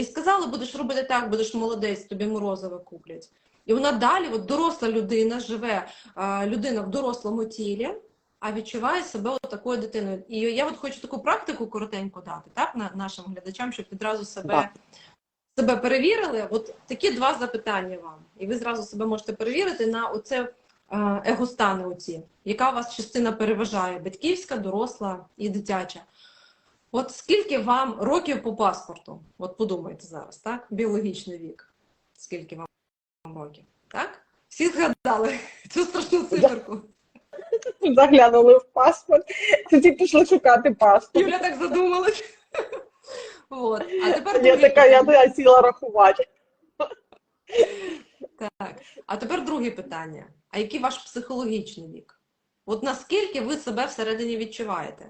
і сказали, будеш робити так, будеш молодець, тобі морозиво куплять. І вона далі, от доросла людина, живе людина в дорослому тілі, а відчуває себе от такою дитиною. І я от хочу таку практику коротеньку дати, так, нашим глядачам, щоб відразу себе, Так. себе перевірили. От такі два запитання вам. І ви зразу себе можете перевірити на оце егостани оці. Яка у вас частина переважає? Батьківська, доросла і дитяча. От скільки вам років по паспорту? От подумайте зараз, так? Біологічний вік. Скільки вам років? Так? Всі згадали цю страшну циферку. Заглянули в паспорт, тоді пішли шукати паспорт. Юля так задумалась. От. А тепер Я така, я, я сіла рахувати. Так. А тепер друге питання. А який ваш психологічний вік? От наскільки ви себе всередині відчуваєте?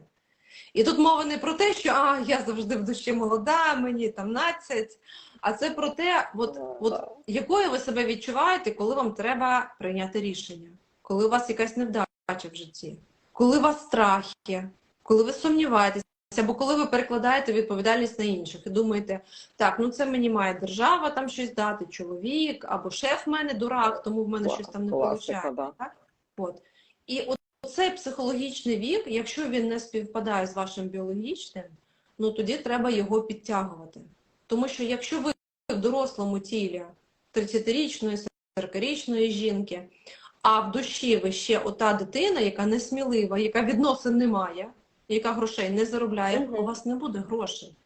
І тут мова не про те, що а, я завжди в душі молода, мені там 12, а це про те, от, от якою ви себе відчуваєте, коли вам треба прийняти рішення, коли у вас якась невдача в житті, коли у вас страхи, коли ви сумніваєтеся, або коли ви перекладаєте відповідальність на інших і думаєте, так, ну це мені має держава там щось дати, чоловік, або шеф в мене дурак, тому в мене Кла- щось там не виходить. да. От. І от цей психологічний вік, якщо він не співпадає з вашим біологічним, ну тоді треба його підтягувати. Тому що якщо ви в дорослому тілі 30-річної, 40-річної жінки, а в душі ви ще ота дитина, яка несмілива, яка відносин не має, яка грошей не заробляє, Мгм. у вас не буде грошей.